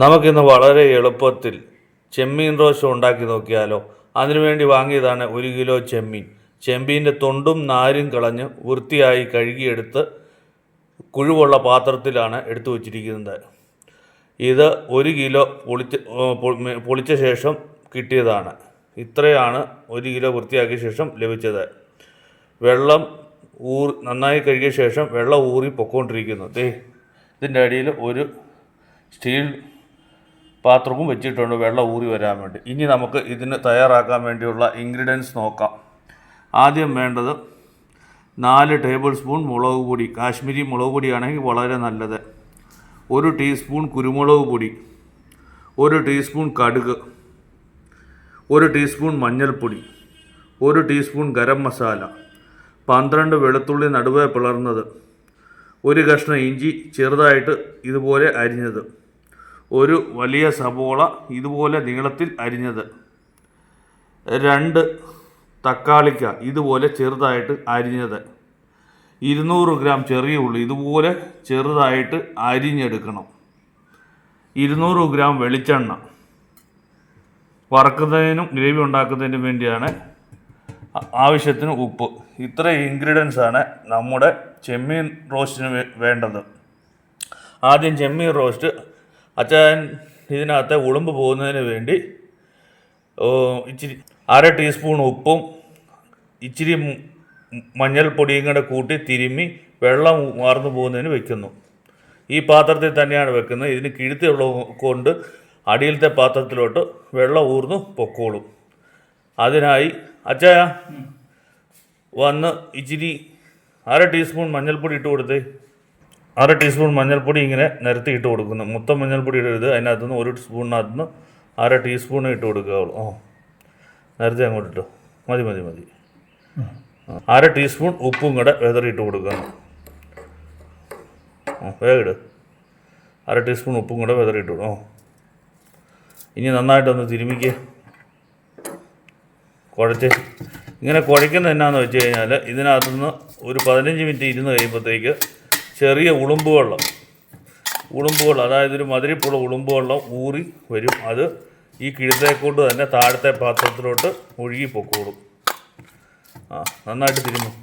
നമുക്കിന്ന് വളരെ എളുപ്പത്തിൽ ചെമ്മീൻ റോസ്റ്റ് ഉണ്ടാക്കി നോക്കിയാലോ? അതിനുവേണ്ടി വാങ്ങിയതാണ് ഒരു കിലോ ചെമ്മീൻ. ചെമ്മീന്റെ തൊണ്ടും നാരും കളഞ്ഞ് വൃത്തിയായി കഴുകിയെടുത്ത് കുഴിവുള്ള പാത്രത്തിലാണ് എടുത്തു വച്ചിരിക്കുന്നത്. ഇത് ഒരു കിലോ പൊളിച്ച പൊളിച്ച ശേഷം കിട്ടിയതാണ്. ഇത്രയാണ് ഒരു കിലോ വൃത്തിയാക്കിയ ശേഷം ലഭിച്ചത്. വെള്ളം ഊർ നന്നായി കഴുകിയ ശേഷം വെള്ളം ഊറി പൊക്കോണ്ടിരിക്കുന്നു. ദേ ഇതിന്റെ അടിയിൽ ഒരു സ്റ്റീൽ പാത്രവും വെച്ചിട്ടുണ്ട് വെള്ളം ഊറി വരാൻ വേണ്ടി. ഇനി നമുക്ക് ഇതിന് തയ്യാറാക്കാൻ വേണ്ടിയുള്ള ഇൻഗ്രീഡിയൻസ് നോക്കാം. ആദ്യം വേണ്ടത് നാല് ടേബിൾ സ്പൂൺ മുളക് പൊടി. കാശ്മീരി മുളക് പൊടിയാണെങ്കിൽ വളരെ നല്ലത്. ഒരു ടീസ്പൂൺ കുരുമുളക് പൊടി. ഒരു ടീസ്പൂൺ കടുക്. ഒരു ടീസ്പൂൺ മഞ്ഞൾപ്പൊടി. ഒരു ടീസ്പൂൺ ഗരം മസാല. പന്ത്രണ്ട് വെളുത്തുള്ളി നടുവേ പിളർന്നത്. ഒരു കഷ്ണം ഇഞ്ചി ചെറുതായിട്ട് ഇതുപോലെ അരിഞ്ഞത്. ഒരു വലിയ സബോള ഇതുപോലെ നീളത്തിൽ അരിഞ്ഞത്. രണ്ട് തക്കാളിക്ക ഇതുപോലെ ചെറുതായിട്ട് അരിഞ്ഞത്. ഇരുന്നൂറ് ഗ്രാം ചെറിയ ഉള്ളി ഇതുപോലെ ചെറുതായിട്ട് അരിഞ്ഞെടുക്കണം. ഇരുന്നൂറ് ഗ്രാം വെളിച്ചെണ്ണ. വറക്കുന്നതിനും ഗ്രേവി ഉണ്ടാക്കുന്നതിനും വേണ്ടിയാണ് ആവശ്യത്തിന് ഉപ്പ്. ഇത്ര ഇൻഗ്രീഡിയൻസ് ആണ് നമ്മുടെ ചെമ്മീൻ റോസ്റ്റിന് വേണ്ടത്. ആദ്യം ചെമ്മീൻ റോസ്റ്റ് അച്ഛൻ ഇതിനകത്ത് ഉളുമ്പ് പോകുന്നതിന് വേണ്ടി ഇച്ചിരി അര ടീസ്പൂൺ ഉപ്പും ഇച്ചിരി മഞ്ഞൾപ്പൊടിയും കൂടെ കൂട്ടി തിരുമ്മി വെള്ളം വാർന്നു പോകുന്നതിന് വെക്കുന്നു. ഈ പാത്രത്തിൽ തന്നെയാണ് വെക്കുന്നത്. ഇതിന് കിഴുത്തുള്ള കൊണ്ട് അടിയിലത്തെ പാത്രത്തിലോട്ട് വെള്ളം ഊർന്നു പൊക്കോളും. അതിനായി അച്ഛാ വന്ന് ഇച്ചിരി അര ടീസ്പൂൺ മഞ്ഞൾപ്പൊടി ഇട്ട് കൊടുത്തേ. അര ടീസ്പൂൺ മഞ്ഞൾപ്പൊടി ഇങ്ങനെ നിരത്തി ഇട്ട് കൊടുക്കുന്നു. മൊത്തം മഞ്ഞൾപ്പൊടി ഇടരുത്. അതിനകത്തുനിന്ന് ഒരു സ്പൂണിനകത്ത് നിന്ന് അര ടീസ്പൂൺ ഇട്ട് കൊടുക്കുകയുള്ളൂ ഓ നേരത്തെ അങ്ങോട്ട് ഇട്ടോ. മതി മതി മതി. അര ടീസ്പൂൺ ഉപ്പും കൂടെ വെതറിയിട്ട് കൊടുക്കണം. ഓ വേഗം അര ടീസ്പൂൺ ഉപ്പും കൂടെ വെതറിയിട്ട് ഓ ഇനി നന്നായിട്ടൊന്ന് തിരുമിക്കുക കുഴച്ച്. ഇങ്ങനെ കുഴയ്ക്കുന്നത് എന്നാന്ന് വെച്ച് കഴിഞ്ഞാൽ ഇതിനകത്തുനിന്ന് ഒരു പതിനഞ്ച് മിനിറ്റ് ഇരുന്ന് കഴിയുമ്പോഴത്തേക്ക് ചെറിയ ഉളുമ്പ് വെള്ളം. ഉളുമ്പ് വെള്ളം അതായത് ഒരു മധുരപ്പുള്ള ഉളുമ്പ് വെള്ളം ഊറി വരും. അത് ഈ കിഴുത്തേക്കൊണ്ട് തന്നെ താഴത്തെ പാത്രത്തിലോട്ട് ഒഴുകി പൊക്കോളും. ആ നന്നായിട്ട് തിരുമും.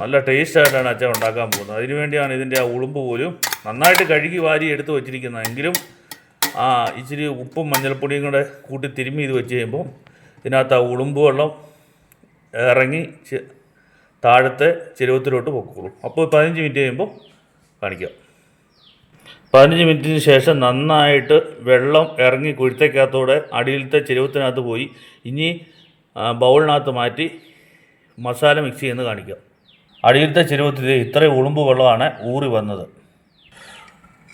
നല്ല ടേസ്റ്റായിട്ടാണ് അച്ഛൻ ഉണ്ടാക്കാൻ പോകുന്നത്. അതിനു വേണ്ടിയാണ് ഇതിന്റെ ആ ഉളുമ്പ് പോലും നന്നായിട്ട് കഴുകി വാരി എടുത്ത് വെച്ചിരിക്കുന്നത്. എങ്കിലും ആ ഇച്ചിരി ഉപ്പും മഞ്ഞൾപ്പൊടിയും കൂടെ കൂട്ടി തിരുമ്മി ഇത് വെച്ച് കഴിയുമ്പോൾ ഇതിനകത്ത് ആ ഉളുമ്പ് വെള്ളം ഇറങ്ങി താഴത്തെ ചെരുവത്തിലോട്ട് പൊക്കോളും. അപ്പോൾ പതിനഞ്ച് മിനിറ്റ് കഴിയുമ്പോൾ കാണിക്കുക പതിനഞ്ച് മിനിറ്റിന് ശേഷം നന്നായിട്ട് വെള്ളം ഇറങ്ങി കുഴുത്തേക്കകത്തോടെ അടിയിലത്തെ ചെരുവത്തിനകത്ത് പോയി ഇനി ബൗളിനകത്ത് മാറ്റി മസാല മിക്സ് ചെയ്യുന്നത് കാണിക്കാം. അടിയിലത്തെ ചെരുവത്തിൽ ഇത്രയും ഉളുമ്പ് വെള്ളമാണ് ഊറി വന്നത്.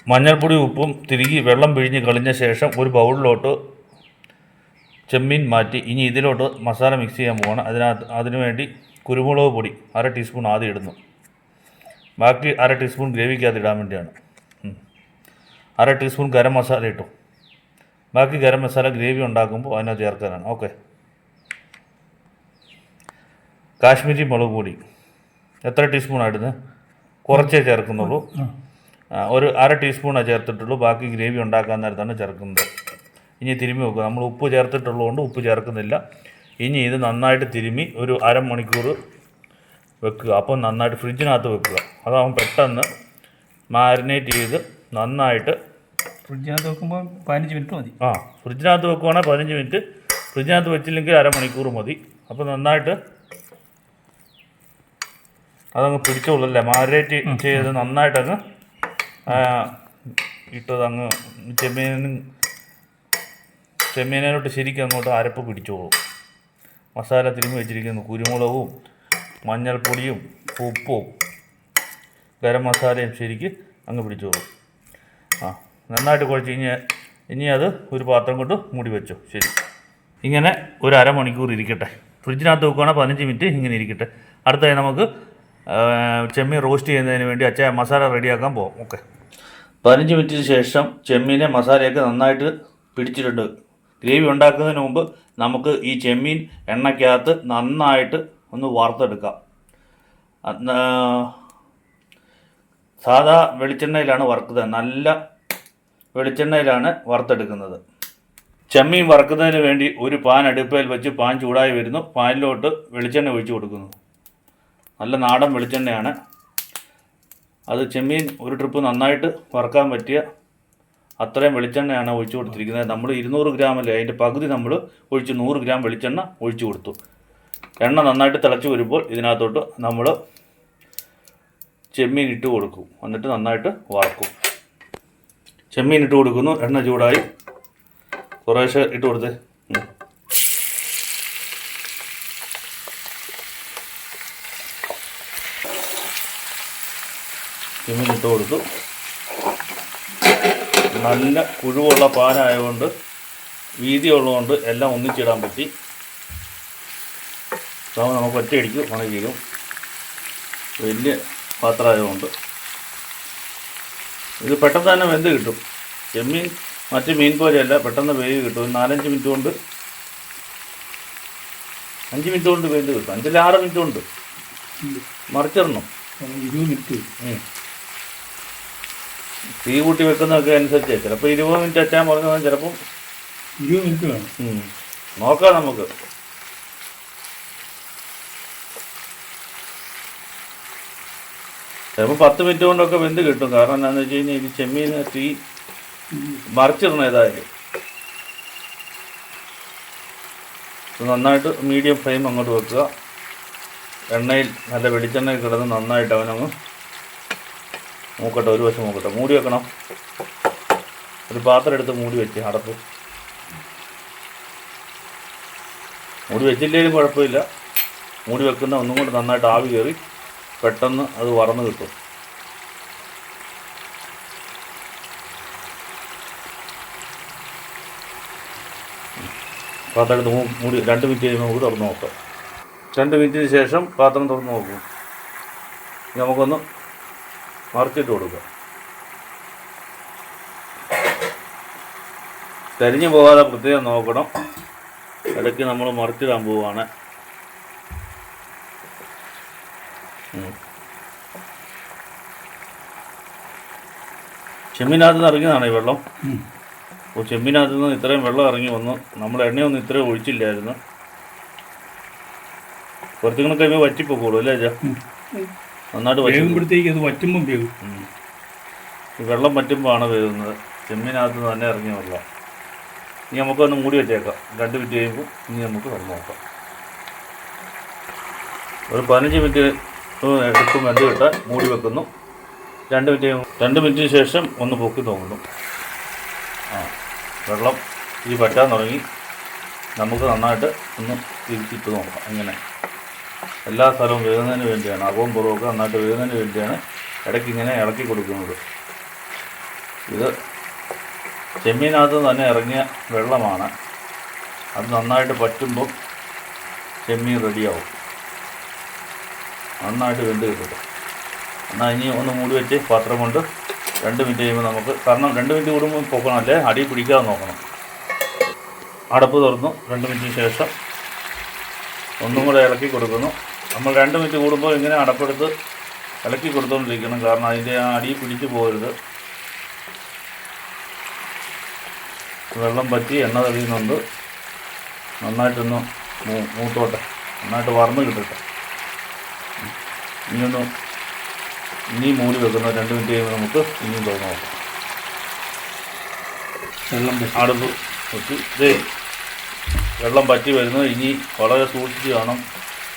മഞ്ഞൾപ്പൊടി ഉപ്പും തിരികെ വെള്ളം പിഴിഞ്ഞ് കളിഞ്ഞ ശേഷം ഒരു ബൗളിലോട്ട് ചെമ്മീൻ മാറ്റി ഇനി ഇതിലോട്ട് മസാല മിക്സ് ചെയ്യാൻ പോവാണ്. അതിനകത്ത് അതിനുവേണ്ടി കുരുമുളക് പൊടി അര ടീസ്പൂൺ ആദ്യം ഇടുന്നു. ബാക്കി അര ടീസ്പൂൺ ഗ്രേവിക്കകത്ത് ഇടാൻ വേണ്ടിയാണ്. അര ടീസ്പൂൺ ഗരം മസാല ഇട്ടു. ബാക്കി ഗരം മസാല ഗ്രേവി ഉണ്ടാക്കുമ്പോൾ അതിനകത്ത് ചേർക്കാനാണ്. ഓക്കെ. കാശ്മീരി മുളക് പൊടി. എത്ര ടീസ്പൂണാണ് ഇടുന്നത്? കുറച്ചേ ചേർക്കുന്നുള്ളൂ. ഒരു അര ടീസ്പൂണേ ചേർത്തിട്ടുള്ളൂ. ബാക്കി ഗ്രേവി ഉണ്ടാക്കാൻ നേരത്താണ് ചേർക്കുന്നത്. ഇനി തിരുമ്മി വെക്കുക. നമ്മൾ ഉപ്പ് ചേർത്തിട്ടുള്ളതുകൊണ്ട് ഉപ്പ് ചേർക്കുന്നില്ല. ഇനി ഇത് നന്നായിട്ട് തിരുമ്മി ഒരു അരമണിക്കൂർ വെക്കുക. അപ്പോൾ നന്നായിട്ട് ഫ്രിഡ്ജിനകത്ത് വെക്കുക. അതാവുമ്പോൾ പെട്ടെന്ന് മാരിനേറ്റ് ചെയ്ത് നന്നായിട്ട് ഫ്രിഡ്ജിനകത്ത് വെക്കുമ്പോൾ പതിനഞ്ച് മിനിറ്റ് മതി. ആ ഫ്രിഡ്ജിനകത്ത് വെക്കുവാണെങ്കിൽ പതിനഞ്ച് മിനിറ്റ്. ഫ്രിഡ്ജിനകത്ത് വെച്ചില്ലെങ്കിൽ അരമണിക്കൂർ മതി. അപ്പോൾ നന്നായിട്ട് അതങ്ങ് പിടിച്ചോളല്ലേ മാരിനേറ്റ് ചെയ്ത് നന്നായിട്ടങ്ങ് ഇട്ടത് അങ്ങ് ചെമ്മീനും ചെമ്മീനോട്ട് ശരിക്കും അങ്ങോട്ട് അരപ്പ് പിടിച്ചോളും. മസാല തിരുമ്മി വെച്ചിരിക്കുന്നു. കുരുമുളകും മഞ്ഞൾപ്പൊടിയും ഉപ്പും ഗരം മസാലയും ശരിക്ക് അങ്ങ് പിടിച്ചോളും ആ നന്നായിട്ട് കുഴച്ച് ഇനി ഇനി അത് ഒരു പാത്രം കൊണ്ട് മൂടി വെച്ചു. ശരി. ഇങ്ങനെ ഒരു അരമണിക്കൂർ ഇരിക്കട്ടെ. ഫ്രിഡ്ജിനകത്ത് വെക്കുകയാണെങ്കിൽ പതിനഞ്ച് മിനിറ്റ് ഇങ്ങനെ ഇരിക്കട്ടെ. അടുത്തായി നമുക്ക് ചെമ്മീൻ റോസ്റ്റ് ചെയ്യുന്നതിന് വേണ്ടി അച്ഛ മസാല റെഡിയാക്കാൻ പോകും ഓക്കെ. പതിനഞ്ച് മിനിറ്റിന് ശേഷം ചെമ്മീനെ മസാലയൊക്കെ നന്നായിട്ട് പിടിച്ചിട്ടുണ്ട്. ഗ്രേവി ഉണ്ടാക്കുന്നതിന് മുമ്പ് നമുക്ക് ഈ ചെമ്മീൻ എണ്ണയ്ക്കകത്ത് നന്നായിട്ട് ഒന്ന് വറുത്തെടുക്കാം. സാധാ വെളിച്ചെണ്ണയിലാണ് വറുക്കുന്നത് നല്ല വെളിച്ചെണ്ണയിലാണ് വറുത്തെടുക്കുന്നത്. ചെമ്മീൻ വറുക്കുന്നതിന് വേണ്ടി ഒരു പാൻ അടുപ്പയിൽ വെച്ച് പാൻ ചൂടായി വരുന്നു. പാനിലോട്ട് വെളിച്ചെണ്ണ ഒഴിച്ചു കൊടുക്കുന്നു. നല്ല നാടൻ വെളിച്ചെണ്ണയാണ്. അത് ചെമ്മീൻ ഒരു ട്രിപ്പ് നന്നായിട്ട് വറുക്കാൻ പറ്റിയ അത്രയും വെളിച്ചെണ്ണയാണ് ഒഴിച്ചു കൊടുത്തിരിക്കുന്നത്. നമ്മൾ ഇരുന്നൂറ് ഗ്രാമല്ലേ അതിന്റെ പകുതി നമ്മൾ ഒഴിച്ച് നൂറ് ഗ്രാം വെളിച്ചെണ്ണ ഒഴിച്ചു കൊടുത്തു. എണ്ണ നന്നായിട്ട് തിളച്ച് വരുമ്പോൾ ഇതിനകത്തോട്ട് നമ്മൾ ചെമ്മീൻ ഇട്ട് കൊടുക്കും. എന്നിട്ട് നന്നായിട്ട് വറക്കും. ചെമ്മീൻ ഇട്ട് കൊടുക്കുന്നു. എണ്ണ ചൂടായി. കുറേശ്ശെ ഇട്ട് കൊടുത്തേ. ചെമ്മീൻ ഇട്ട് കൊടുത്തു. നല്ല കുഴുവുള്ള പാനായതുകൊണ്ട് വീതിയുള്ളതുകൊണ്ട് എല്ലാം ഒന്നിച്ചിടാൻ പറ്റി. അപ്പോൾ നമുക്ക് ഒറ്റയടിക്ക് പണി ചെയ്യും വലിയ പാത്രമായതുകൊണ്ട്. ഇത് പെട്ടെന്ന് തന്നെ വെന്ത് കിട്ടും. ചെമ്മീൻ മറ്റ് മീൻ പോലെയല്ല പെട്ടെന്ന് വേവ് കിട്ടും. ഒരു നാലഞ്ച് മിനിറ്റ് കൊണ്ട് അഞ്ച് മിനിറ്റ് കൊണ്ട് വെന്ത് കിട്ടും. അഞ്ചിൽ ആറ് മിനിറ്റ് കൊണ്ട് മറിച്ചിടണം. ഇരുപത് മിനിറ്റ്. തീ കൂട്ടി വെക്കുന്നതൊക്കെ അനുസരിച്ച്. ചിലപ്പോൾ ഇരുപത് മിനിറ്റ് അച്ചാൻ പറഞ്ഞാൽ ചിലപ്പം ഇരുപത് മിനിറ്റ് വേണം. നോക്കാം നമുക്ക്. ചിലപ്പോൾ പത്ത് മിനിറ്റ് കൊണ്ടൊക്കെ വെന്ത് കിട്ടും. കാരണം എന്താണെന്ന് വെച്ച് കഴിഞ്ഞാൽ ഇത് ചെമ്മീൻ തീ മറിച്ചിടണം ഏതായാലും. നന്നായിട്ട് മീഡിയം ഫ്ലെയിം അങ്ങോട്ട് വെക്കുക. എണ്ണയിൽ നല്ല വെളിച്ചെണ്ണയിൽ കിടന്ന് നന്നായിട്ട് അവനങ്ങ് മൂക്കട്ടെ ഒരു വശം മൂക്കട്ടെ. മൂടി വെക്കണം. ഒരു പാത്രം എടുത്ത് മൂടി വെച്ച് അടപ്പ്. മൂടി വെച്ചില്ലെങ്കിലും കുഴപ്പമില്ല. മൂടി വെക്കുന്ന ഒന്നും കൂടി നന്നായിട്ട് ആവി കയറി പെട്ടെന്ന് അത് വറന്ന് കിട്ടും. പാത്രം എടുത്ത് മൂടി രണ്ട് മിനിറ്റ് കഴിയുമ്പോൾ നമുക്ക് തുറന്ന് നോക്കാം. രണ്ട് മിനിറ്റിന് ശേഷം പാത്രം തുറന്ന് നോക്കും. നമുക്കൊന്ന് മറിച്ചിട്ട് കൊടുക്കുക. കരിഞ്ഞു പോകാതെ പ്രത്യേകം നോക്കണം. ഇടയ്ക്ക് നമ്മൾ മറിച്ചിടാൻ പോവുകയാണ്. ചെമ്മീനകത്ത് നിന്ന് ഇറങ്ങിയതാണ് ഈ വെള്ളം. അപ്പോൾ ചെമ്മീനകത്ത് നിന്ന് ഇത്രയും വെള്ളം ഇറങ്ങി വന്നു. നമ്മൾ എണ്ണയൊന്നും ഇത്രയും ഒഴിച്ചില്ലായിരുന്നു. കുറച്ചും കൂടെ കഴിയുമ്പോൾ വറ്റിപ്പോക്കോളൂ അല്ലേ അച്ഛാ ഉം. നന്നായിട്ട് വേകുമ്പോഴത്തേക്ക് അത് വറ്റുമ്പം വേകും വെള്ളം വറ്റുമ്പോഴാണ് വേകുന്നത് ചെമ്മീനകത്ത് നിന്ന് തന്നെ ഇറങ്ങിയ വെള്ളം. ഇനി നമുക്കൊന്ന് മൂടി വെച്ചേക്കാം. രണ്ട് മിനിറ്റ് കഴിയുമ്പോൾ ഇനി നമുക്ക് വെള്ളം നോക്കാം. ഒരു പതിനഞ്ച് മിനിറ്റ് എടുക്കും വെന്ത് കിട്ടാൻ. മൂടി വെക്കുന്നു. രണ്ട് മിനിറ്റ് രണ്ട് മിനിറ്റിന് ശേഷം ഒന്ന് പൊക്കി നോക്കുന്നു ആ വെള്ളം ഈ പറ്റാൻ തുടങ്ങി. നമുക്ക് നന്നായിട്ട് ഒന്ന് തിരിച്ചിട്ട് നോക്കാം. അങ്ങനെ എല്ലാ സ്ഥലവും വേകുന്നതിന് വേണ്ടിയാണ്. അകവും പുറമൊക്കെ നന്നായിട്ട് വേകുന്നതിന് വേണ്ടിയാണ് ഇടയ്ക്ക് ഇങ്ങനെ ഇളക്കി കൊടുക്കുന്നത്. ഇത് ചെമ്മീനകത്ത് തന്നെ ഇറങ്ങിയ വെള്ളമാണ്. അത് നന്നായിട്ട് പറ്റുമ്പം ചെമ്മീൻ റെഡിയാവും. നന്നായിട്ട് വെന്ത് കിട്ടും. എന്നാൽ ഇനി ഒന്ന് മൂടി വെച്ച് പാത്രം കൊണ്ട് രണ്ട് മിനിറ്റ് കഴിയുമ്പോൾ നമുക്ക് കാരണം രണ്ട് മിനിറ്റ് കൂടുമ്പോൾ പോക്കണം അല്ലേ? അടി പിടിക്കാതെ നോക്കണം. അടപ്പ് തുറന്നു. രണ്ട് മിനിറ്റിന് ശേഷം ഒന്നും കൂടെ ഇളക്കി കൊടുക്കുന്നു. നമ്മൾ രണ്ട് മിനിറ്റ് കൂടുമ്പോൾ ഇങ്ങനെ അടപ്പെടുത്ത് ഇളക്കി കൊടുത്തുകൊണ്ടിരിക്കണം കാരണം അതിന്റെ ആ അടി പിടിച്ചു പോകരുത്. വെള്ളം പറ്റി എണ്ണ തെളിയുന്നുണ്ട്. നന്നായിട്ടൊന്ന് മൂ- മൂത്തോട്ടെ. നന്നായിട്ട് വറന്ന് കിട്ടട്ടെ. ഇനിയൊന്ന് ഇനി മൂടി വെക്കുന്ന രണ്ട് മിനിറ്റ് കഴിയുമ്പോൾ നമുക്ക് ഇനിയും തുറന്നു നോക്കാം. വെള്ളം അടുത്ത് അടുപ്പ് വെച്ച് ദേ വെള്ളം പറ്റി വരുന്നത് ഇനി വളരെ സൂക്ഷിച്ച് വേണം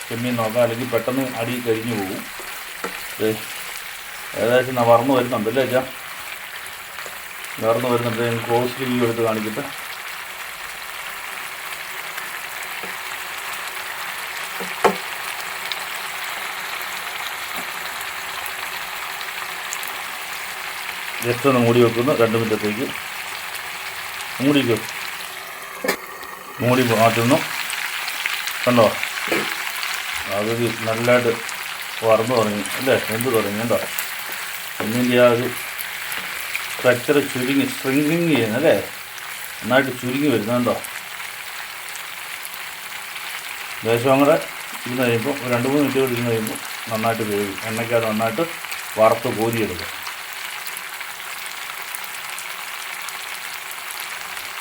ചെമ്മീൻ നോക്കാം. അല്ലെങ്കിൽ പെട്ടെന്ന് അടി കഴിഞ്ഞു പോകും. ഏകദേശം വറന്ന് വരുന്നുണ്ട് അല്ലേ അച്ഛാ? വറന്ന് വരുന്നുണ്ട്. ഞാൻ ക്ലോസ് വ്യൂ എടുത്ത് കാണിക്കട്ടെ. ജസ്റ്റ് ഒന്ന് മൂടി വെക്കുന്നു. രണ്ട് മിനിറ്റത്തേക്ക്. മൂടിക്കോ മൂടി മാറ്റുന്നു. കണ്ടോ? അത് നല്ലതായിട്ട് വറന്ന് തുടങ്ങി. അല്ലേ? എന്ത് തുടങ്ങി കണ്ടോ? ഒന്നിന്റെ ആ ഒരു സ്ട്രക്ചർ ചുരുങ്ങി സ്ട്രിങ്ങിങ് ചെയ്യുന്നു അല്ലേ? നന്നായിട്ട് ചുരുങ്ങി വരുന്നുണ്ടോ ദേശം കൂടെ ഇരുന്ന് കഴിയുമ്പോൾ രണ്ട് മൂന്ന് മിനിറ്റ് ഇരുന്ന് കഴിയുമ്പോൾ നന്നായിട്ട് വേവി എണ്ണയ്ക്കാതെ നന്നായിട്ട് വറുത്ത് കോരിയെടുക്കും.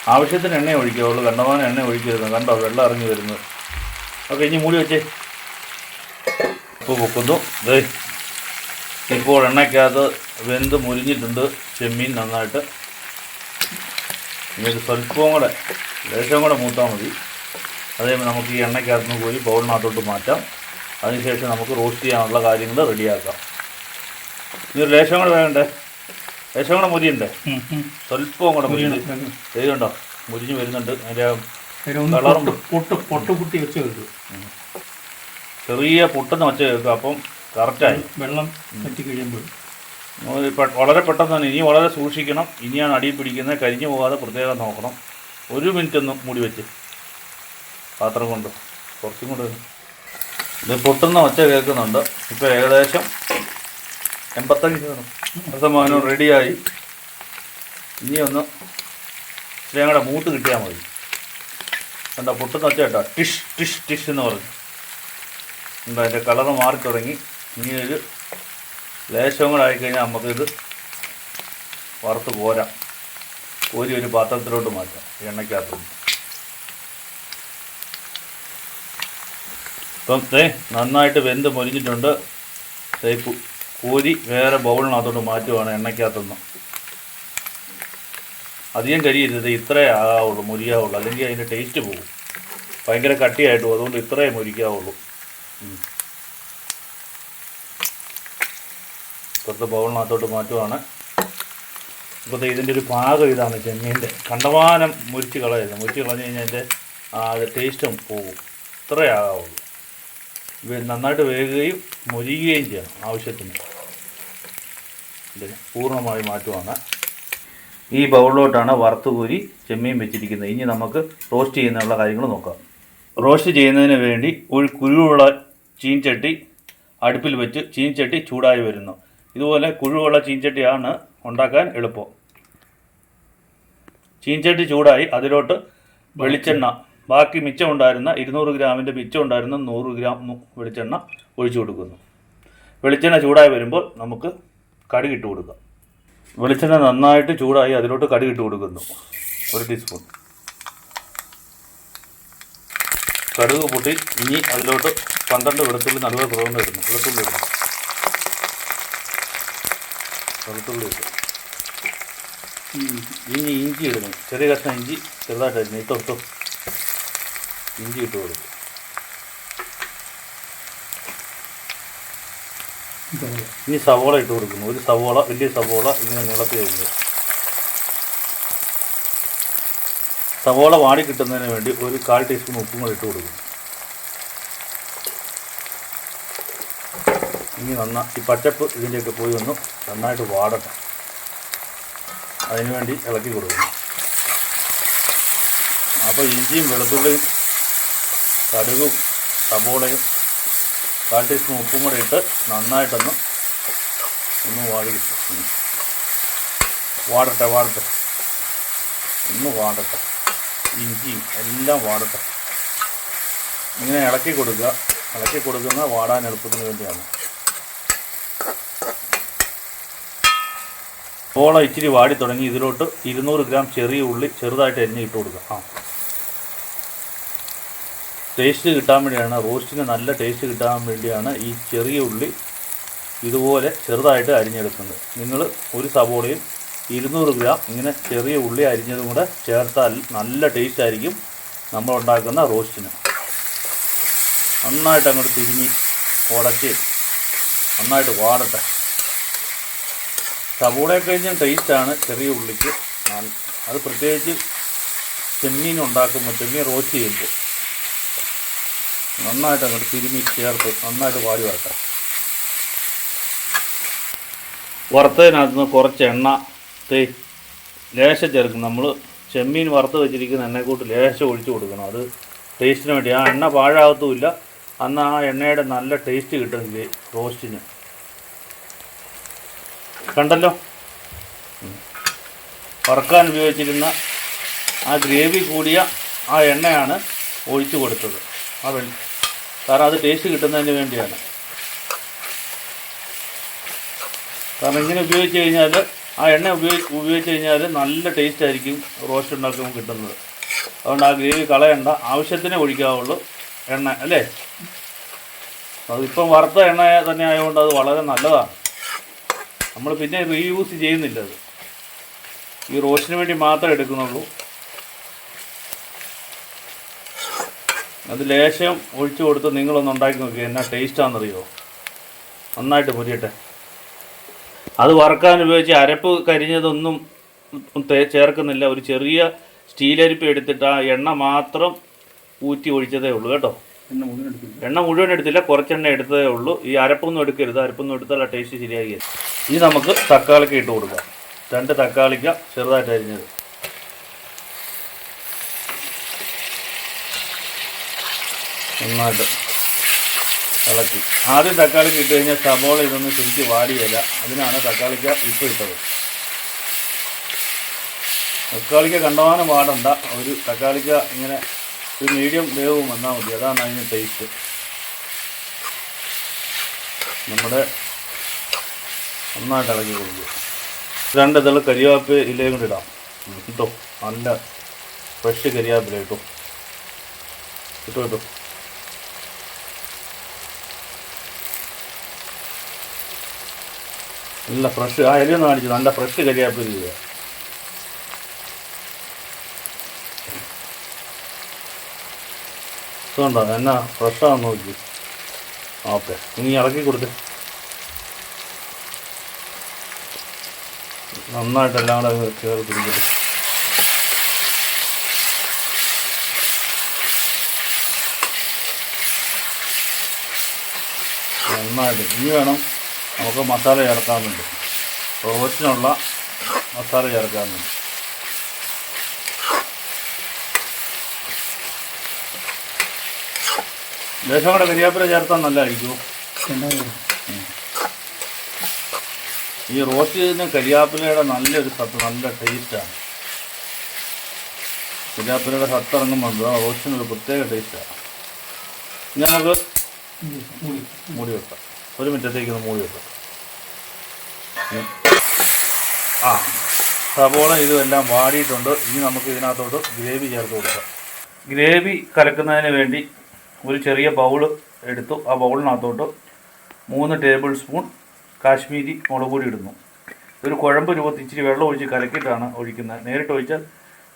ആവശ്യത്തിന് എണ്ണ ഒഴിക്കാവുള്ളൂ കണ്ടമാനം എണ്ണ ഒഴിക്കരുത്. കണ്ടോ വെള്ളം ഇറങ്ങി വരുന്നത്. ഓക്കെ ഇനി മൂടി വെച്ചേ. ഉപ്പ് പൊക്കുന്നു. ഇപ്പോൾ എണ്ണയ്ക്കകത്ത് വെന്ത് മുരിഞ്ഞിട്ടുണ്ട്. ചെമ്മീൻ നന്നായിട്ട്. ഇനി സ്വല്പവും കൂടെ ലേശം കൂടെ മൂത്താൽ മതി. അതേപോലെ നമുക്ക് ഈ എണ്ണയ്ക്കകത്ത് നിന്ന് പോയി ബൗളിനകത്തോട്ട് മാറ്റാം. അതിനുശേഷം നമുക്ക് റോസ്റ്റ് ചെയ്യാനുള്ള കാര്യങ്ങൾ റെഡിയാക്കാം. ഇനി ഒരു ലേശം കൂടെ വേണ്ടേ? ലേശം കൂടെ മുരിയുണ്ടേ. സ്വല്പം കൂടെ മുരി. ചെയ്തുണ്ടോ മുരിഞ്ഞ് വരുന്നുണ്ട്. അതിന്റെ കളറും പൊട്ട് പൊട്ട് കുട്ടി വെച്ച് കേൾക്കും ചെറിയ പൊട്ടെന്ന് വെച്ച് കേൾക്കും അപ്പം കറക്റ്റായി. വെള്ളം പറ്റി കഴിയുമ്പോൾ വളരെ പെട്ടെന്ന് തന്നെ ഇനി വളരെ സൂക്ഷിക്കണം. ഇനിയാണ് അടിയിൽ പിടിക്കുന്നത്. കരിഞ്ഞു പോകാതെ പ്രത്യേകം നോക്കണം. ഒരു മിനിറ്റ് ഒന്ന് മൂടി വെച്ച്. പാത്രം കൊണ്ട്. കുറച്ചും കൂടെ. ഇത് പൊട്ടുന്ന ഒച്ച കേൾക്കുന്നുണ്ട്. ഇപ്പോൾ ഏകദേശം എൺപത്തഞ്ച് ശതമാനം റെഡിയായി. ഇനി ഒന്ന് കൂടെ മൂത്ത് കിട്ടിയാൽ മതി. എന്താ പൊട്ടുന്ന ഒച്ച കേട്ടോ. ടിഷ് ടിഷ് ടിഷ് എന്ന് പറഞ്ഞു. എന്താ അതിന്റെ കളറ് മാറി തുടങ്ങി. ഇനി ഒരു ലേശവും കൂടെ ആയിക്കഴിഞ്ഞാൽ നമുക്കിത് വറുത്ത് പോരാം കോരി ഒരു പാത്രത്തിലോട്ട് മാറ്റാം എണ്ണയ്ക്കകത്ത് ഇപ്പം നന്നായിട്ട് വെന്ത് മൊരിഞ്ഞിട്ടുണ്ട് ദേ കോരി വേറെ ബൗളിനകത്തോട്ട് മാറ്റുവാണ് എണ്ണയ്ക്കകത്തുനിന്ന്. അധികം കരിയരുത് ഇത്രേ ആകാവുള്ളൂ മുരിയാവുള്ളൂ. അല്ലെങ്കിൽ അതിന്റെ ടേസ്റ്റ് പോകും. ഭയങ്കര കട്ടിയായിട്ട് പോകും. അതുകൊണ്ട് ഇത്രേ മുരിക്കാവുള്ളൂ. ഇപ്പുറത്തെ പുറത്ത് ബൗളിനകത്തോട്ട് മാറ്റുവാണ്. ഇപ്പോഴത്തെ ഇതിന്റെ ഒരു പാകം ഇതാണ് ചെമ്മീന്റെ. കണ്ടമാനം മുരിച്ച് കളയരുത്. മുരിച്ച് കളഞ്ഞു കഴിഞ്ഞാൽ അതിന്റെ ആ ടേസ്റ്റും പോകും. ഇത്രേ ആകാവുള്ളൂ. നന്നായിട്ട് വേകുകയും മുരിയുകയും ചെയ്യണം ആവശ്യത്തിന്. ഇത് പൂർണമായി മാറ്റുവാണ്. ഈ ബൗളിലോട്ടാണ് വറുത്ത് കോരി ചെമ്മീൻ വെച്ചിരിക്കുന്നത്. ഇനി നമുക്ക് റോസ്റ്റ് ചെയ്യുന്നതിനുള്ള കാര്യങ്ങൾ നോക്കാം. റോസ്റ്റ് ചെയ്യുന്നതിന് വേണ്ടി ഒരു കുരുവുള്ള ചീൻചട്ടി അടുപ്പിൽ വെച്ച് ചീൻചട്ടി ചൂടായി വരുന്നു. ഇതുപോലെ കുഴുവുള്ള ചീൻചട്ടിയാണ് ഉണ്ടാക്കാൻ എളുപ്പം. ചീൻചട്ടി ചൂടായി അതിലോട്ട് വെളിച്ചെണ്ണ ബാക്കി മിച്ചം ഉണ്ടായിരുന്ന ഇരുന്നൂറ് ഗ്രാമിന്റെ മിച്ചം ഉണ്ടായിരുന്ന നൂറ് ഗ്രാം വെളിച്ചെണ്ണ ഒഴിച്ചു കൊടുക്കുന്നു. വെളിച്ചെണ്ണ ചൂടായി വരുമ്പോൾ നമുക്ക് കടുക് ഇട്ട് കൊടുക്കുക വെളിച്ചെണ്ണ നന്നായിട്ട് ചൂടായി അതിലോട്ട് കടുകിട്ട് കൊടുക്കുന്നു ഒരു ടീസ്പൂൺ കടുക് പൊട്ടി ഇനി അതിലോട്ട് പന്ത്രണ്ട് വെളുത്തുള്ളി നടുവേ തുറന്ന് വരുന്നു വെളുത്തുള്ളി ഇടുന്നു വെളുത്തുള്ളി ഇട്ടു. ഇനി ഇഞ്ചി ഇടുന്നു ചെറിയ കഷ്ണം ഇഞ്ചി ചെറുതായിട്ട് ഇട്ടോ. ഇഞ്ചി ഇട്ട് കൊടുക്കും. ഇനി സവോള ഇട്ട് കൊടുക്കുന്നു. ഒരു സവോള വലിയ സവോള ഇങ്ങനെ നീളത്തിൽ വരുന്നത് സവോള വാടി കിട്ടുന്നതിന് വേണ്ടി ഒരു കാൽ ടീസ്പൂൺ ഉപ്പും കൂടെ ഇട്ട് കൊടുക്കുന്നു. ഇനി വന്ന ഈ പച്ചപ്പ് ഇതിന്റെയൊക്കെ പോയി ഒന്ന് നന്നായിട്ട് വാടട്ടെ. അതിനുവേണ്ടി ഇളക്കി കൊടുക്കുന്നു. അപ്പോൾ ഇഞ്ചിയും വെളുത്തുള്ളിയും കടുകും സവോളയും കാൽ ടീസ്പൂൺ ഉപ്പും കൂടെ ഇട്ട് നന്നായിട്ടൊന്ന് ഒന്ന് വാടി. വാടട്ടെ വാടട്ടെ. ഒന്ന് വാടട്ടെ. ഇഞ്ചിയും എല്ലാം വാടട്ടെ. ഇങ്ങനെ ഇളക്കി കൊടുക്കുക. ഇളക്കി കൊടുക്കുന്ന വാടാൻ എളുപ്പത്തിന് വേണ്ടിയാണ്. ഓള ഇച്ചിരി വാടി തുടങ്ങി. ഇതിലോട്ട് ഇരുന്നൂറ് ഗ്രാം ചെറിയ ഉള്ളി ചെറുതായിട്ട് എണ്ണ ഇട്ട് കൊടുക്കുക. ആ. ടേസ്റ്റ് കിട്ടാൻ വേണ്ടിയാണ്. റോസ്റ്റിന് നല്ല ടേസ്റ്റ് കിട്ടാൻ വേണ്ടിയാണ് ഈ ചെറിയ ഉള്ളി ഇതുപോലെ ചെറുതായിട്ട് അരിഞ്ഞെടുക്കുന്നത് നിങ്ങൾ ഒരു സവോളയും ഇരുന്നൂറ് ഗ്രാം ഇങ്ങനെ ചെറിയ ഉള്ളി അരിഞ്ഞതും കൂടെ ചേർത്താൽ നല്ല ടേസ്റ്റ് ആയിരിക്കും നമ്മൾ ഉണ്ടാക്കുന്ന റോസ്റ്റിന്. നന്നായിട്ട് അങ്ങോട്ട് തിരിഞ്ഞ് ഉടച്ച് നന്നായിട്ട് വാടട്ടെ. സവോളയൊക്കെ കഴിഞ്ഞാൽ ടേസ്റ്റാണ് ചെറിയ ഉള്ളിക്ക്. അത് പ്രത്യേകിച്ച് ചെമ്മീൻ ഉണ്ടാക്കുമ്പോൾ ചെമ്മീൻ റോസ്റ്റ് ചെയ്യുമ്പോൾ നന്നായിട്ട് അങ്ങോട്ട് തിരുമ്മി ചേർത്ത് നന്നായിട്ട് വാടി വരട്ടെ വറുത്തതിനകത്ത് കുറച്ച് എണ്ണ തേ ലേശം ചേർക്കും. നമ്മൾ ചെമ്മീൻ വറുത്ത് വെച്ചിരിക്കുന്ന എണ്ണയെക്കൂട്ട് ലേശം ഒഴിച്ച് കൊടുക്കണം. അത് ടേസ്റ്റിന് വേണ്ടി. ആ എണ്ണ പാഴാകത്തുമില്ല. അന്ന് ആ എണ്ണയുടെ നല്ല ടേസ്റ്റ് കിട്ടും ഇത് റോസ്റ്റിന്. കണ്ടല്ലോ. വറുക്കാൻ ഉപയോഗിച്ചിരുന്ന ആ ഗ്രേവി കൂടിയ ആ എണ്ണയാണ് ഒഴിച്ചു കൊടുത്തത്. ആ വെള്ളി കാരണം അത് ടേസ്റ്റ് കിട്ടുന്നതിന് വേണ്ടിയാണ്. കാരണം ഇങ്ങനെ ഉപയോഗിച്ച് കഴിഞ്ഞാൽ ആ എണ്ണ ഉപയോഗി ഉപയോഗിച്ച് കഴിഞ്ഞാൽ നല്ല ടേസ്റ്റ് ആയിരിക്കും റോസ്റ്റ് ഉണ്ടാക്കുമ്പോൾ കിട്ടുന്നത്. അതുകൊണ്ട് ആ ഗ്രേവി കളയണ്ട. ആവശ്യത്തിനേ ഒഴിക്കാവുള്ളൂ എണ്ണ അല്ലേ? അതിപ്പം വറുത്ത എണ്ണ തന്നെ ആയതുകൊണ്ട് അത് വളരെ നല്ലതാണ്. നമ്മൾ പിന്നെ റീയൂസ് ചെയ്യുന്നില്ല അത്. ഈ റോസ്റ്റിന് വേണ്ടി മാത്രമേ എടുക്കുന്നുള്ളൂ. അത് ലേശം ഒഴിച്ചു കൊടുത്ത് നിങ്ങളൊന്ന് ഉണ്ടാക്കി നോക്കി എന്നാ ടേസ്റ്റാണെന്നറിയോ നന്നായിട്ട് പൊരിയട്ടെ. അത് വറുക്കാൻ ഉപയോഗിച്ച് അരപ്പ് കരിഞ്ഞതൊന്നും ചേർക്കുന്നില്ല. ഒരു ചെറിയ സ്റ്റീലരിപ്പ് എടുത്തിട്ട് ആ എണ്ണ മാത്രം ഊറ്റി ഒഴിച്ചതേ ഉള്ളൂ കേട്ടോ. എണ്ണ മുഴുവൻ എടുക്കില്ല എണ്ണ മുഴുവൻ എടുത്തില്ല കുറച്ചെണ്ണ എടുത്തതേ ഉള്ളൂ. ഈ അരപ്പൊന്നും എടുക്കരുത് അരപ്പൊന്നും എടുത്താൽ ആ ടേസ്റ്റ് ശരിയായി ഇനി നമുക്ക് തക്കാളിക്ക് ഇട്ട് കൊടുക്കാം. രണ്ട് തക്കാളിക്ക ചെറുതായിട്ട് അരിഞ്ഞത്. നന്നായിട്ട് ഇളക്കി. ആദ്യം തക്കാളിക്ക് ഇട്ട് കഴിഞ്ഞാൽ സബോള ഇതൊന്നും ശരിക്കും വാടിയല്ല അതിനാണ് തക്കാളിക്ക ഇപ്പം ഇട്ടത്. തക്കാളിക്ക കണ്ടമാനം വാടണ്ട. ഒരു തക്കാളിക്ക ഇങ്ങനെ ഒരു മീഡിയം വേവും വന്നാൽ മതി. അതാണ് അതിന് ടേസ്റ്റ് നമ്മുടെ നന്നായിട്ട് ഇളക്കി കൊടുക്കുക. രണ്ട് ഇതുള്ള കരിവേപ്പ് ഇലയും കൂടി ഇടാം. കിട്ടും നല്ല ഫ്രഷ് കരിവേപ്പില കിട്ടും. കിട്ടും ഇട്ടോ നല്ല ഫ്രഷ് ആ ഇലയൊന്ന് കാണിച്ചു നല്ല ഫ്രഷ് കരിയാപ്പില്ല ഇതുണ്ടോ എന്നാ ഫ്രഷാന്ന് നോക്കി. ഓക്കെ ഇനി ഇളക്കി കൊടുത്ത് നന്നായിട്ട് എല്ലാം കൂടെ കയറി നന്നായിട്ട്. ഇനി വേണം നമുക്ക് മസാല ചേർക്കാൻ വേണ്ടി റോസ്റ്റിനുള്ള മസാല ചേർക്കാൻ വേണ്ടി ലേശം കൂടെ കരിയാപ്പില ചേർത്താൽ നല്ലതായിരിക്കും. ഈ റോസ്റ്റിന് കരിയാപ്പിലയുടെ നല്ലൊരു സത്ത് നല്ല ടേസ്റ്റാണ്. കരിയാപ്പിലയുടെ സത്ത് ഇറങ്ങുമ്പോൾ റോസ്റ്റിന് ഒരു പ്രത്യേക ടേസ്റ്റാണ്. ഇനി നമുക്ക് മൂടി വെക്കാം. ഒരു മിനിറ്റത്തേക്ക് ഒന്ന് മൂടി വെക്കാം. ആ സവോള ഇതുമെല്ലാം വാടിയിട്ടുണ്ട്. ഇനി നമുക്ക് ഇതിനകത്തോട്ട് ഗ്രേവി ചേർത്ത് കൊടുക്കാം. ഗ്രേവി കലക്കുന്നതിന് വേണ്ടി ഒരു ചെറിയ ബൗൾ എടുത്തു. ആ ബൗളിനകത്തോട്ട് മൂന്ന് ടേബിൾ സ്പൂൺ കാശ്മീരി മുളക് പൊടി ഇടുന്നു. ഒരു കുഴമ്പ് രൂപത്തിൽ ഇച്ചിരി വെള്ളം ഒഴിച്ച് കലക്കിയിട്ടാണ് ഒഴിക്കുന്നത്. നേരിട്ട് ഒഴിച്ചാൽ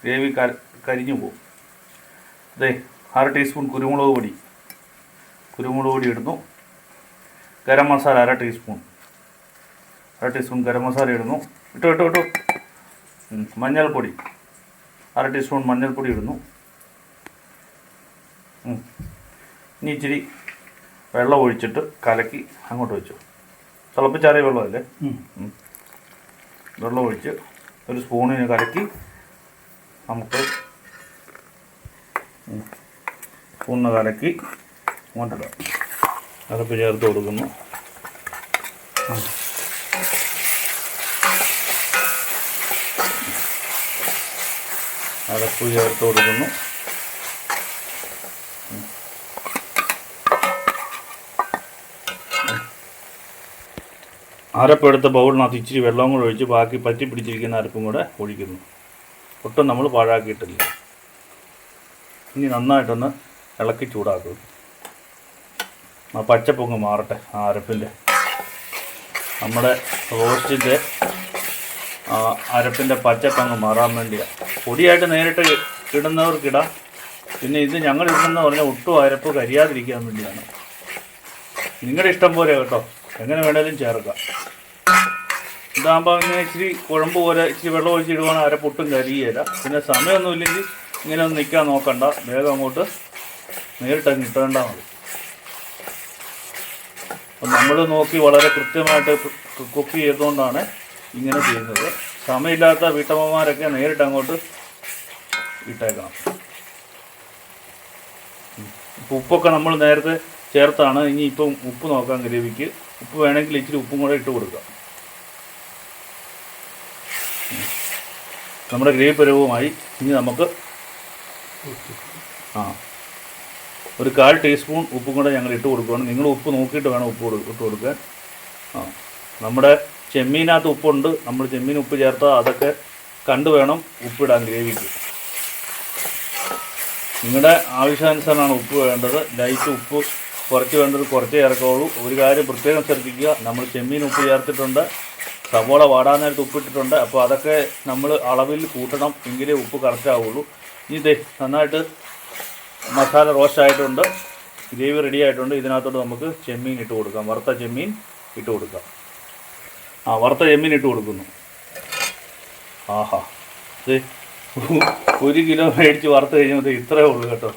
ഗ്രേവി കര കരിഞ്ഞു പോകും. അതെ അര ടീസ്പൂൺ കുരുമുളക് പൊടി. കുരുമുളക് പൊടി ഇടുന്നു. ഗരം മസാല അര ടീസ്പൂൺ. അര ടീസ്പൂൺ ഗരം മസാല ഇടുന്നു. ഇട്ടു ഇട്ടു ഇട്ടു. മഞ്ഞൾപ്പൊടി. അര ടീസ്പൂൺ മഞ്ഞൾപ്പൊടി ഇടുന്നു. ഇനി ഇച്ചിരി വെള്ളം ഒഴിച്ചിട്ട് കലക്കി അങ്ങോട്ട് വെച്ചു. തിളപ്പിച്ചാറിയ വെള്ളമല്ലേ? വെള്ളം ഒഴിച്ച് ഒരു സ്പൂണിന് കലക്കി നമുക്ക് സ്പൂണിന് കലക്കി അങ്ങോട്ടിടാം. കലപ്പ് ചേർത്ത് കൊടുക്കുന്നു. ഉം. അരപ്പ് ചേർത്ത് കൊടുക്കുന്നു. അരപ്പെടുത്ത ബൗളിനകത്ത് ഇച്ചിരി വെള്ളവും കൂടെ ഒഴിച്ച് ബാക്കി പറ്റി പിടിച്ചിരിക്കുന്ന അരപ്പും കൂടെ ഒഴിക്കുന്നു. ഒട്ടും നമ്മൾ പാഴാക്കിയിട്ടില്ല. ഇനി നന്നായിട്ടൊന്ന് ഇളക്കി ചൂടാക്കും. ആ പച്ചപ്പൊങ്ങ് മാറട്ടെ ആ അരപ്പിന്റെ. നമ്മുടെ റോസ്റ്റിന്റെ അരപ്പിന്റെ പച്ചപ്പങ്ങ് മാറാൻ വേണ്ടിയാണ് പൊടിയായിട്ട് നേരിട്ട് ഇടുന്നവർക്കിടാം. പിന്നെ ഇത് ഞങ്ങൾ ഇടുന്നെന്ന് പറഞ്ഞാൽ ഒട്ടും അരപ്പ് കരിയാതിരിക്കാൻ വേണ്ടിയാണ്. നിങ്ങളുടെ ഇഷ്ടം പോലെ കേട്ടോ. എങ്ങനെ വേണേലും ചേർക്കാം. ഇതാകുമ്പോൾ ഇങ്ങനെ ഇച്ചിരി കുഴമ്പ് പോലെ ഇച്ചിരി വെള്ളം ഒഴിച്ച് ഇടുവാണെങ്കിൽ അരപ്പൊട്ടും കരിയില്ല പിന്നെ സമയമൊന്നും ഇല്ലെങ്കിൽ ഇങ്ങനെ ഒന്ന് നിൽക്കാൻ നോക്കണ്ട. വേഗം അങ്ങോട്ട് നേരിട്ട് അങ്ങ് ഇട്ടേണ്ടാൽ മതി. അപ്പം നമ്മൾ നോക്കി വളരെ കൃത്യമായിട്ട് കുക്ക് ചെയ്തുകൊണ്ടാണ് ഇങ്ങനെ ചെയ്യുന്നത്. സമയമില്ലാത്ത വീട്ടമ്മമാരൊക്കെ നേരിട്ട് അങ്ങോട്ട് ഇട്ടേക്കണം. ഉപ്പൊക്കെ നമ്മൾ നേരത്തെ ചേർത്താണ്. ഇനി ഇപ്പം ഉപ്പ് നോക്കാം ഗ്രേവിക്ക് ഉപ്പ് വേണമെങ്കിൽ ഇച്ചിരി ഉപ്പും കൂടെ ഇട്ട് കൊടുക്കാം. നമ്മുടെ ഗ്രേവി പരവുമായി ഇനി നമുക്ക് ആ. ഒരു കാൽ ടീസ്പൂൺ ഉപ്പും കൂടെ ഞങ്ങൾ ഇട്ട് കൊടുക്കുകയാണ് നിങ്ങൾ ഉപ്പ് നോക്കിയിട്ട് വേണം ഉപ്പ് ഇട്ട് കൊടുക്കാൻ. ആ. നമ്മുടെ ചെമ്മീനകത്ത് ഉപ്പുണ്ട്. നമ്മൾ ചെമ്മീൻ ഉപ്പ് ചേർത്താൽ അതൊക്കെ കണ്ടു വേണം ഉപ്പിടാൻ ഗ്രേവിക്ക്. നിങ്ങളുടെ ആവശ്യാനുസരണമാണ് ഉപ്പ് വേണ്ടത്. ലൈറ്റ് ഉപ്പ് കുറച്ച് വേണ്ടത് കുറച്ചേ ചേർക്കുള്ളൂ ഒരു കാര്യം പ്രത്യേകം ശ്രദ്ധിക്കുക. നമ്മൾ ചെമ്മീൻ ഉപ്പ് ചേർത്തിട്ടുണ്ട്. സവോള വാടാൻ നേരത്ത് ഉപ്പിട്ടിട്ടുണ്ട്. അപ്പോൾ അതൊക്കെ നമ്മൾ അളവിൽ കൂട്ടണം എങ്കിലേ ഉപ്പ് കറക്റ്റ് ആവുള്ളൂ. ഇതേ നന്നായിട്ട് മസാല റോസ്റ്റ് ആയിട്ടുണ്ട്. ഗ്രേവി റെഡി ആയിട്ടുണ്ട്. ഇതിനകത്തോട്ട് നമുക്ക് ചെമ്മീൻ ഇട്ട് കൊടുക്കാം. വറുത്ത ചെമ്മീൻ ഇട്ട് കൊടുക്കാം. ആ വറുത്ത ചെമ്മീനിട്ട് കൊടുക്കുന്നു. ആഹാ. ദേ, ഒരു കിലോ മേടിച്ച് വറുത്ത് കഴിഞ്ഞാൽ ഇത്രയേ ഉള്ളൂ കേട്ടോ.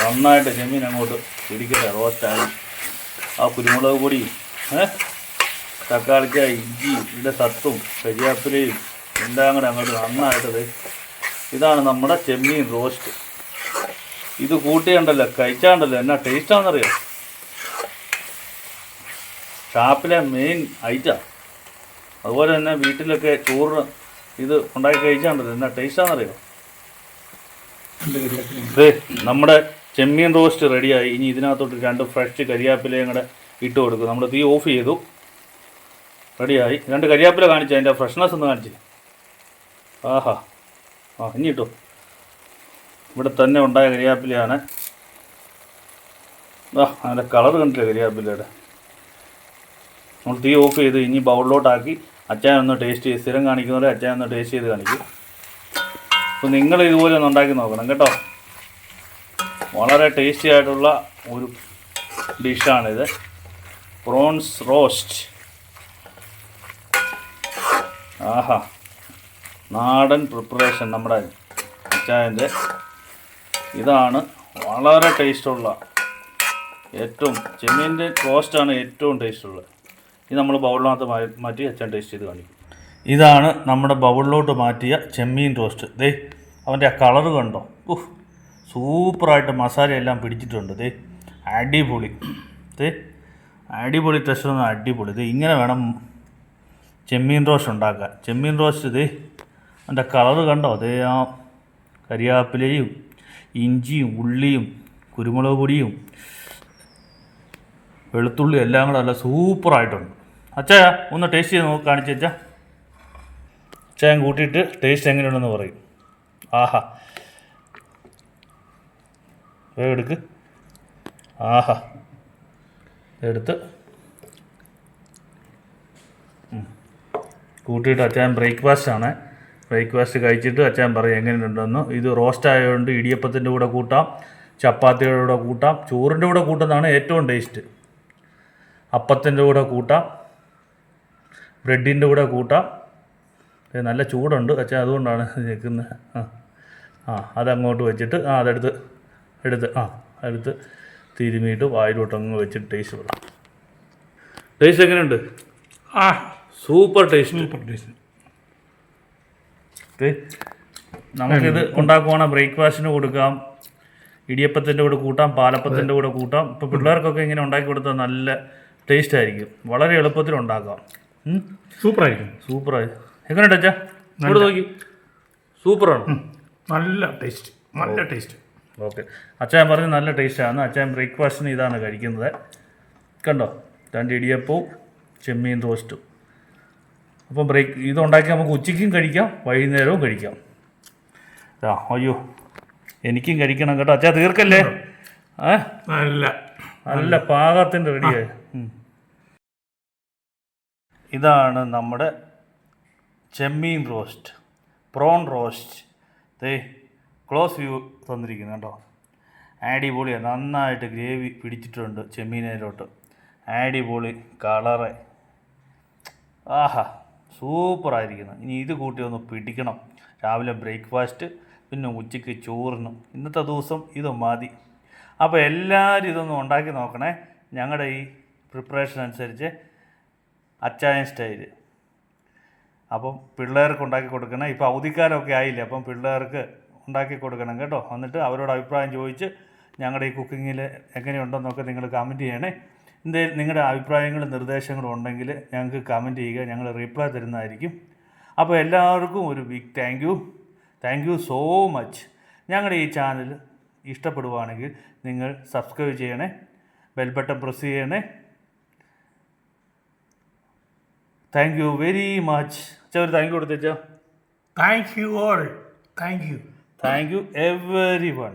നന്നായിട്ട് ചെമ്മീൻ അങ്ങോട്ട് പിടിക്കട്ടെ റോസ്റ്റായി ആ കുരുമുളക് പൊടിയും ഏ? തക്കാളിക്ക ഇഞ്ചി ഇതിന്റെ സത്തും കരിയാപ്പിലയും എല്ലാം കൂടെ അങ്ങോട്ട് നന്നായിട്ടത് ഇതാണ് നമ്മുടെ ചെമ്മീൻ റോസ്റ്റ്. ഇത് കൂട്ടിയുണ്ടല്ലോ കഴിച്ചാണ്ടല്ലോ എന്നാ ടേസ്റ്റാണെന്നറിയോ ഷാപ്പിലെ മെയിൻ ഐറ്റം അതുപോലെ തന്നെ വീട്ടിലൊക്കെ ചോറ് ഇത് ഉണ്ടാക്കി കഴിച്ചാണ്ടല്ലോ എന്നാ ടേസ്റ്റാണെന്നറിയോ അതെ നമ്മുടെ ചെമ്മീൻ റോസ്റ്റ് റെഡിയായി ഇനി ഇതിനകത്തോട്ട് രണ്ട് ഫ്രഷ് കരിയാപ്പിലയും കൂടെ ഇട്ട് കൊടുക്കും. നമ്മൾ തീ ഓഫ് ചെയ്തു. റെഡിയായി രണ്ട് കരിയാപ്പില കാണിച്ചു. അതിന്റെ ഫ്രഷ്നെസ് ഒന്ന് കാണിച്ചു. ആഹാ. ആ ഇനി ഇട്ടു. ഇവിടെ തന്നെ ഉണ്ടായ കരിയാപ്പിലയാണ്. ആ അതിന്റെ കളർ കണ്ടില്ല കരിയാപ്പിലയുടെ? നമ്മൾ തീ ഓഫ് ചെയ്ത് ഇനി ബൗളിലോട്ടാക്കി അച്ചായൻ ഒന്ന് ടേസ്റ്റ് ചെയ്ത് സ്ഥിരം കാണിക്കുന്നവരെ അച്ചായൻ ഒന്ന് ടേസ്റ്റ് ചെയ്ത് കാണിക്കും. അപ്പോൾ നിങ്ങൾ ഇതുപോലെ ഒന്ന് ഉണ്ടാക്കി നോക്കണം കേട്ടോ. വളരെ ടേസ്റ്റി ആയിട്ടുള്ള ഒരു ഡിഷാണിത് പ്രോൺസ് റോസ്റ്റ് ആഹാ. നാടൻ പ്രിപ്പറേഷൻ നമ്മുടെ അച്ചായന്റെ. ഇതാണ് വളരെ ടേസ്റ്റുള്ള ഏറ്റവും ചെമ്മീന്റെ റോസ്റ്റാണ് ഏറ്റവും ടേസ്റ്റുള്ളത് ഇത് നമ്മൾ ബൗളിനകത്ത് മാറ്റി അച്ഛൻ ടേസ്റ്റ് ചെയ്ത് കാണിക്കും. ഇതാണ് നമ്മുടെ ബൗളിലോട്ട് മാറ്റിയ ചെമ്മീൻ റോസ്റ്റ് ദേ അവന്റെ ആ കളറ് കണ്ടോ? ഉഹ് സൂപ്പറായിട്ട് മസാലയെല്ലാം പിടിച്ചിട്ടുണ്ട്. ദേ അടിപൊളി. ദേ അടിപൊളി ടെസ്റ്റ് ഒന്ന് അടിപൊളി. ദേ ഇങ്ങനെ വേണം ചെമ്മീൻ റോസ്റ്റ് ഉണ്ടാക്കാൻ. ചെമ്മീൻ റോസ്റ്റ് ദേ അതിന്റെ കളറ് കണ്ടോ? അതേ ആ കരിയാപ്പിലയും ഇഞ്ചിയും ഉള്ളിയും കുരുമുളക് പൊടിയും വെളുത്തുള്ളി എല്ലാം കൂടെ നല്ല സൂപ്പറായിട്ടുണ്ട് അച്ഛാ ഒന്ന് ടേസ്റ്റ് ചെയ്ത് നോക്കി കാണിച്ചു അച്ഛാ. അച്ഛൻ കൂട്ടിയിട്ട് ടേസ്റ്റ് എങ്ങനെയുണ്ടെന്ന് പറയും. ആഹാ. വേഗം എടുക്ക്. ആഹാ. എടുത്ത്. കൂട്ടിയിട്ട് ബ്രേക്ക്ഫാസ്റ്റ് ആണ്. ബ്രേക്ക്ഫാസ്റ്റ് കഴിച്ചിട്ട് അച്ഛൻ പറയും എങ്ങനെയുണ്ടെന്ന്. ഇത് റോസ്റ്റ് ആയതുകൊണ്ട് ഇടിയപ്പത്തിന്റെ കൂടെ കൂട്ടാം ചപ്പാത്തിയുടെ കൂടെ കൂട്ടാം ചോറിന്റെ കൂടെ കൂട്ടുന്നതാണ് ഏറ്റവും ടേസ്റ്റ് അപ്പത്തിന്റെ കൂടെ കൂട്ടാം. ബ്രെഡിന്റെ കൂടെ കൂട്ടാം. നല്ല ചൂടുണ്ട്. അച്ഛൻ അതുകൊണ്ടാണ് നിൽക്കുന്നത് ആ ആ അതങ്ങോട്ട് വെച്ചിട്ട് ആ അതെടുത്ത് എടുത്ത് ആ എടുത്ത് തിരുമിയിട്ട് വായിലോട്ടങ്ങ് വെച്ചിട്ട് ടേസ്റ്റ് പറ. ടേസ്റ്റ് എങ്ങനെയുണ്ട്? ആ. സൂപ്പർ ടേസ്റ്റ് സൂപ്പർ ടേസ്റ്റ് നമുക്കിത് ഉണ്ടാക്കുവാണെങ്കിൽ ബ്രേക്ക്ഫാസ്റ്റിന് കൊടുക്കാം. ഇടിയപ്പത്തിന്റെ കൂടെ കൂട്ടാം പാലപ്പത്തിന്റെ കൂടെ കൂട്ടാം. ഇപ്പോൾ പിള്ളേർക്കൊക്കെ ഇങ്ങനെ ഉണ്ടാക്കി കൊടുത്താൽ നല്ല ടേസ്റ്റ് ആയിരിക്കും വളരെ എളുപ്പത്തിൽ ഉണ്ടാക്കാം. സൂപ്പർ ആയിരിക്കും സൂപ്പറായി എങ്ങനെയുണ്ട് അച്ഛാ? ഇവിടെ നോക്കി. സൂപ്പറാണ്. നല്ല ടേസ്റ്റ്. നല്ല ടേസ്റ്റ്. ഓക്കെ. അച്ഛൻ പറഞ്ഞ് നല്ല ടേസ്റ്റാണ്. അച്ഛൻ ബ്രേക്ക്ഫാസ്റ്റിന് ഇതാണ് കഴിക്കുന്നത്. കണ്ടോ? രണ്ട് ഇടിയപ്പവും ചെമ്മീൻ റോസ്റ്റും അപ്പോൾ ബ്രേക്ക് ഇത് ഉണ്ടാക്കി നമുക്ക് ഉച്ചയ്ക്കും കഴിക്കാം വൈകുന്നേരവും കഴിക്കാം. ആ അയ്യോ. എനിക്കും കഴിക്കണം കേട്ടോ. അച്ഛാ തീർക്കല്ലേ? ഏ? നല്ല നല്ല പാകത്തിന്റെ റെഡിയായി. ഇതാണ് നമ്മുടെ ചെമ്മീൻ റോസ്റ്റ് പ്രോൺ റോസ്റ്റ്. ദേ ക്ലോസ് വ്യൂ തന്നിരിക്കുന്നു കേട്ടോ. അടിപൊളിയാണ് നന്നായിട്ട് ഗ്രേവി പിടിച്ചിട്ടുണ്ട് ചെമ്മീനയിലോട്ട് അടിപൊളി കളറ്. ആഹാ സൂപ്പറായിരിക്കുന്നു. ഇനി ഇത് കൂട്ടി ഒന്ന് പിടിക്കണം. രാവിലെ ബ്രേക്ക്ഫാസ്റ്റ് പിന്നെ ഉച്ചയ്ക്ക് ചോറിനും. ഇന്നത്തെ ദിവസം ഇത് മതി. അപ്പോൾ എല്ലാവരും ഇതൊന്നും ഉണ്ടാക്കി നോക്കണേ. ഞങ്ങളുടെ ഈ പ്രിപ്പറേഷൻ അനുസരിച്ച് അച്ചായൻ സ്റ്റൈൽ അപ്പം പിള്ളേർക്ക് ഉണ്ടാക്കി കൊടുക്കണം. ഇപ്പോൾ അവധിക്കാലമൊക്കെ ആയില്ലേ അപ്പം പിള്ളേർക്ക് ഉണ്ടാക്കി കൊടുക്കണം കേട്ടോ. എന്നിട്ട് അവരോട് അഭിപ്രായം ചോദിച്ച് ഞങ്ങളുടെ ഈ കുക്കിങ്ങിൽ എങ്ങനെയുണ്ടെന്നൊക്കെ നിങ്ങൾ കമന്റ് ചെയ്യണേ. എന്തെങ്കിലും നിങ്ങളുടെ അഭിപ്രായങ്ങളും നിർദ്ദേശങ്ങളും ഉണ്ടെങ്കിൽ ഞങ്ങൾക്ക് കമന്റ് ചെയ്യുക. ഞങ്ങൾ റിപ്ലൈ തരുന്നതായിരിക്കും. അപ്പോൾ എല്ലാവർക്കും ഒരു big thank you thank you so much ഞങ്ങളുടെ ഈ ചാനൽ ഇഷ്ടപ്പെടുവാണെങ്കിൽ നിങ്ങൾ സബ്സ്ക്രൈബ് ചെയ്യണേ ബെൽ ബട്ടൺ പ്രസ് ചെയ്യണേ. താങ്ക് യു വെരി മച്ച് അച്ഛാ ഒരു thank you കൊടുത്തേച്ചാ thank you all thank you thank you everyone